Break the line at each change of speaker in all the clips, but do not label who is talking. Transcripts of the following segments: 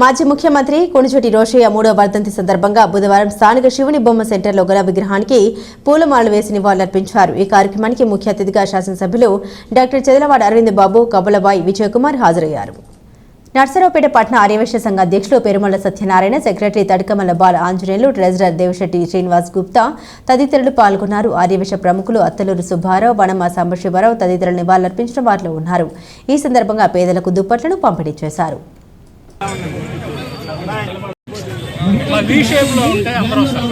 మాజీ ముఖ్యమంత్రి కొణిచోటి రోషయ్య మూడో వర్ధంతి సందర్భంగా బుధవారం స్థానిక శివుని బొమ్మ సెంటర్లో గల విగ్రహానికి పూలమాలలు వేసి నివాళులర్పించారు. ఈ కార్యక్రమానికి ముఖ్య అతిథిగా శాసనసభ్యులు డాక్టర్ చెదలవాడ అరవింద్ బాబు కబలబాయి విజయకుమార్ హాజరయ్యారు. నర్సరావుపేట పట్టణ ఆర్యవేశ సంఘ అధ్యక్షులు పెరుమల సత్యనారాయణ సెక్రటరీ తడకమల్ల బాల ఆంజనేయులు ట్రెజరర్ దేవశెట్టి శ్రీనివాస్ గుప్తా తదితరులు పాల్గొన్నారు. ఆర్యవేశ ప్రముఖులు అత్తలూరు సుబ్బారావు వనమ సాంబశివరావు తదితరులు నివాళులర్పించిన వారిలో ఉన్నారు. ఈ సందర్భంగా పేదలకు దుప్పట్లను పంపిణీ చేశారు.
షేప్లో ఉంటే అందరూ వస్తారు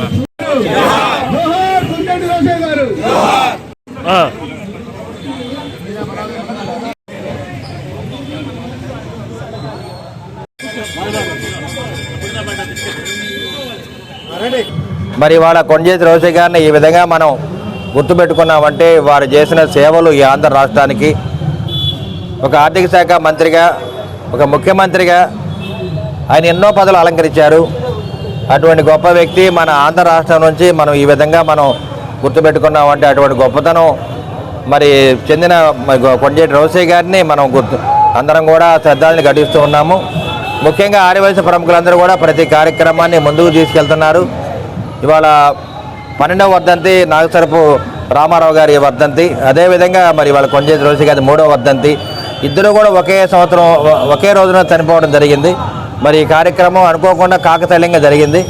మరి వాళ్ళ కొండజేతి రోజే గారిని ఈ విధంగా మనం గుర్తుపెట్టుకున్నామంటే వారు చేసిన సేవలు ఈ ఆంధ్ర రాష్ట్రానికి ఒక ఆర్థిక శాఖ మంత్రిగా ఒక ముఖ్యమంత్రిగా ఆయన ఎన్నో పదవులు అలంకరించారు. అటువంటి గొప్ప వ్యక్తి మన ఆంధ్ర రాష్ట్రం నుంచి మనం ఈ విధంగా మనం గుర్తుపెట్టుకున్నామంటే అటువంటి గొప్పతనం. మరి చెందిన కొండేటి రోసయ్య గారిని మనం గుర్తు అందరం కూడా శ్రద్ధాలను ఘటిస్తూ ఉన్నాము. ముఖ్యంగా ఆదివాసీ ప్రముఖులందరూ కూడా ప్రతి కార్యక్రమాన్ని ముందుకు తీసుకెళ్తున్నారు. ఇవాళ పన్నెండవ వర్ధంతి నాగసరపు రామారావు గారి వర్ధంతి అదేవిధంగా మరి వాళ్ళ కొంజేతి రోసి గారి మూడవ వర్ధంతి. ఇద్దరు కూడా ఒకే సంవత్సరం ఒకే రోజున చనిపోవడం జరిగింది. మరి ఈ కార్యక్రమం అనుకోకుండా కాకతల్యంగా జరిగింది.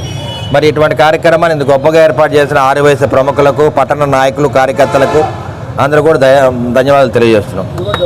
మరి ఇటువంటి కార్యక్రమాన్ని ఇంత గొప్పగా ఏర్పాటు చేసిన ఆరు వయసు ప్రముఖులకు పట్టణ నాయకులు కార్యకర్తలకు అందరూ కూడా దయ ధన్యవాదాలు తెలియజేస్తున్నాం.